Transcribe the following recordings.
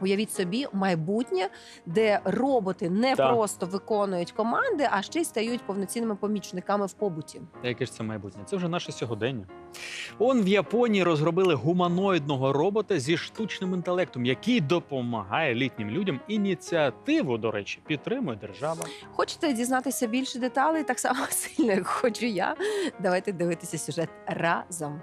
Уявіть собі майбутнє, де роботи не Так. просто виконують команди, а ще й стають повноцінними помічниками в побуті. Яке ж це майбутнє? Це вже наше сьогодення. Он в Японії розробили гуманоїдного робота зі штучним інтелектом, який допомагає літнім людям. Ініціативу, до речі, підтримує держава. Хочете дізнатися більше деталей, так само сильно, як хочу я. Давайте дивитися сюжет разом.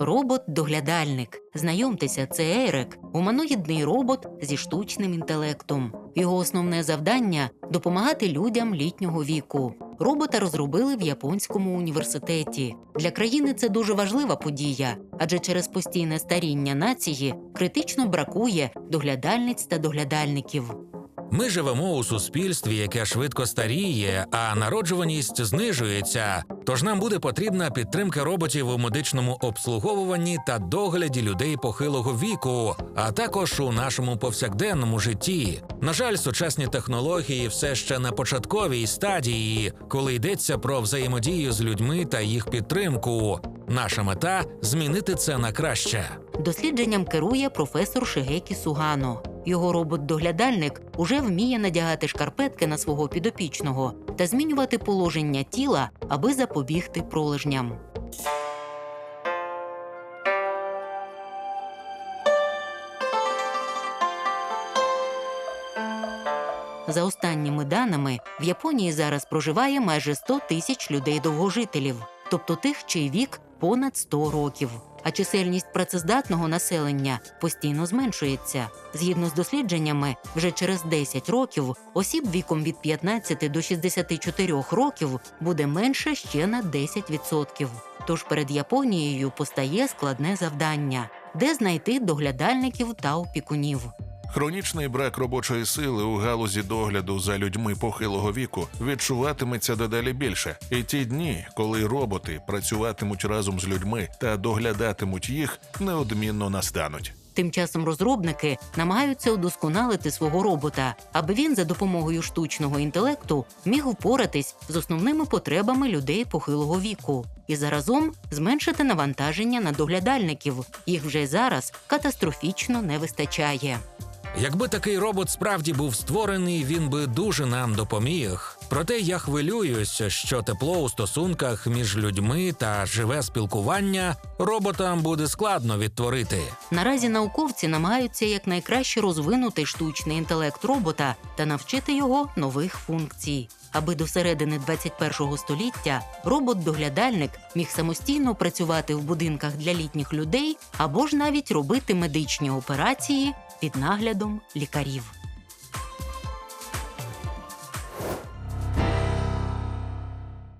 Робот-доглядальник. Знайомтеся, це Ерек, гуманоїдний робот зі штучним інтелектом. Його основне завдання допомагати людям літнього віку. Робота розробили в японському університеті. Для країни це дуже важлива подія, адже через постійне старіння нації критично бракує доглядальниць та доглядальників. Ми живемо у суспільстві, яке швидко старіє, а народжуваність знижується. Тож нам буде потрібна підтримка роботів у медичному обслуговуванні та догляді людей похилого віку, а також у нашому повсякденному житті. На жаль, сучасні технології все ще на початковій стадії, коли йдеться про взаємодію з людьми та їх підтримку. Наша мета змінити це на краще. Дослідженням керує професор Шигекі Сугано. Його робот-доглядальник уже вміє надягати шкарпетки на свого підопічного та змінювати положення тіла, аби запобігти пролежням. За останніми даними, в Японії зараз проживає майже 100 тисяч людей-довгожителів, тобто тих, чий вік понад 100 років. А чисельність працездатного населення постійно зменшується. Згідно з дослідженнями, вже через 10 років осіб віком від 15 до 64 років буде менше ще на 10%. Тож перед Японією постає складне завдання, де знайти доглядальників та опікунів. Хронічний брак робочої сили у галузі догляду за людьми похилого віку відчуватиметься дедалі більше. І ті дні, коли роботи працюватимуть разом з людьми та доглядатимуть їх, неодмінно настануть. Тим часом розробники намагаються удосконалити свого робота, аби він за допомогою штучного інтелекту міг впоратись з основними потребами людей похилого віку і заразом зменшити навантаження на доглядальників. Їх вже зараз катастрофічно не вистачає. Якби такий робот справді був створений, він би дуже нам допоміг. Проте я хвилююся, що тепло у стосунках між людьми та живе спілкування роботам буде складно відтворити. Наразі науковці намагаються якнайкраще розвинути штучний інтелект робота та навчити його нових функцій. Аби до середини 21-го століття робот-доглядальник міг самостійно працювати в будинках для літніх людей або ж навіть робити медичні операції під наглядом лікарів.